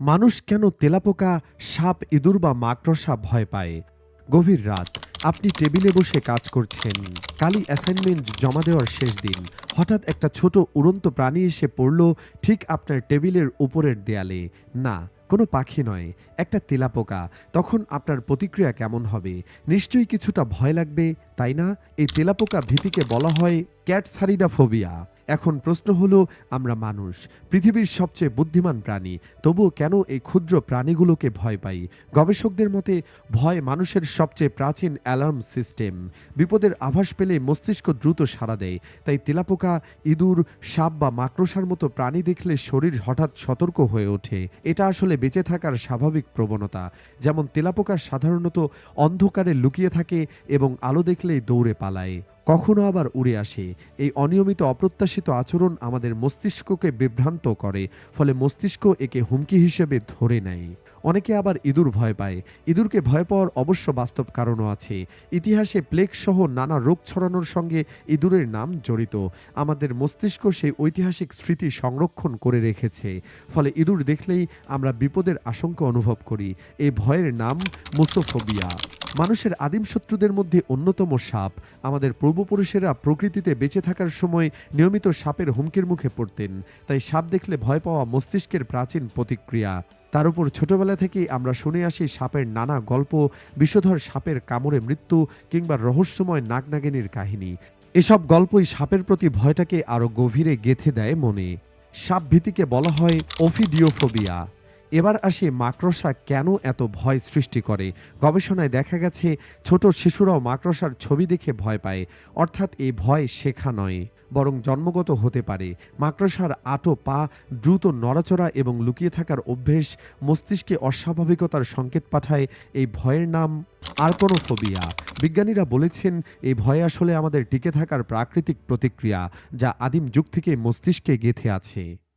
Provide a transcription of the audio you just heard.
মানুষ কেন তেলাপোকা, সাপ, ইঁদুর বা মাকড়সা ভয় পায়? গভীর রাত, আপনি টেবিলে বসে কাজ করছেন। কালি অ্যাসাইনমেন্ট জমা দেওয়ার শেষ দিন। হঠাৎ একটা ছোট উড়ন্ত প্রাণী এসে পড়ল ঠিক আপনার টেবিলের উপরের দেয়ালে। না, কোনো পাখি নয়, একটা তেলাপোকা। তখন আপনার প্রতিক্রিয়া কেমন হবে? নিশ্চয়ই কিছুটা ভয় লাগবে, তাই না? এই তেলাপোকা ভীতিকে বলা হয় ক্যাট ক্যাটসারিডাফোবিয়া। এখন প্রশ্ন হলো, আমরা মানুষ, পৃথিবীর সবচেয়ে বুদ্ধিমান প্রাণী, তবুও কেন এই ক্ষুদ্র প্রাণীগুলোকে ভয় পাই? গবেষকদের মতে, ভয় মানুষের সবচেয়ে প্রাচীন অ্যালার্ম সিস্টেম। বিপদের আভাস পেলে মস্তিষ্ক দ্রুত সাড়া দেয়, তাই তেলাপোকা, ইঁদুর, সাপ বা মাকড়সার মতো প্রাণী দেখলে শরীর হঠাৎ সতর্ক হয়ে ওঠে। এটা আসলে বেঁচে থাকার স্বাভাবিক প্রবণতা। যেমন তেলাপোকা সাধারণত অন্ধকারে লুকিয়ে থাকে এবং আলো দেখলেই দৌড়ে পালায়। কখনো আবার উড়ে আসে। এই অনিয়মিত অপ্রত্যাশিত আচরণ আমাদের মস্তিষ্ককে বিভ্রান্ত করে, ফলে মস্তিষ্ক একে হুমকি হিসেবে ধরে নেয়। অনেকে আবার ইঁদুর ভয় পায়। ইঁদুরকে ভয় পাওয়ার অবশ্য বাস্তব কারণও আছে। ইতিহাসে প্লেগ সহ নানা রোগ ছড়ানোর সঙ্গে ইঁদুরের নাম জড়িত। আমাদের মস্তিষ্ক সেই ঐতিহাসিক স্মৃতি সংরক্ষণ করে রেখেছে। ফলে ইঁদুর দেখলেই আমরা বিপদের আশঙ্কা অনুভব করি। এই ভয়ের নাম মুসোফোবিয়া। মানুষের আদিম শত্রুদের মধ্যে অন্যতম সাপ। আমাদের পূর্বপুরুষেরা প্রকৃতিতে বেঁচে থাকার সময় নিয়মিত সাপের হুমকির মুখে পড়তেন। তাই সাপ দেখলে ভয় পাওয়া মস্তিষ্কের প্রাচীন প্রতিক্রিয়া। তার উপর ছোটবেলা থেকেই আমরা শুনে আসি সাপের নানা গল্প, বিষধর সাপের কামড়ে মৃত্যু কিংবা রহস্যময় নাগনাগিনীর কাহিনী। এসব গল্পই সাপের প্রতি ভয়টাকে আরও গভীরে গেথে দেয় মনে। সাপ ভীতিকে বলা হয় ওফিডিওফোবিয়া এবার আসে মাকড়সা কেন এত ভয় সৃষ্টি করে? গবেষণায় দেখা গেছে, ছোট শিশুরাও মাকড়সার ছবি দেখে ভয় পায়। অর্থাৎ এই ভয় শেখা নয়, বরং জন্মগত হতে পারে। মাকড়সার আটো পা দ্রুত নড়াচড়া এবং লুকিয়ে থাকার অভ্যেস মস্তিষ্কে অস্বাভাবিকতার সংকেত পাঠায়। এই ভয়ের নাম আর্কনোফোবিয়া। বিজ্ঞানীরা বলেছেন, এই ভয় আসলে আমাদের টিকে থাকার প্রাকৃতিক প্রতিক্রিয়া, যা আদিম যুগ থেকে মস্তিষ্কে গেঁথে আছে।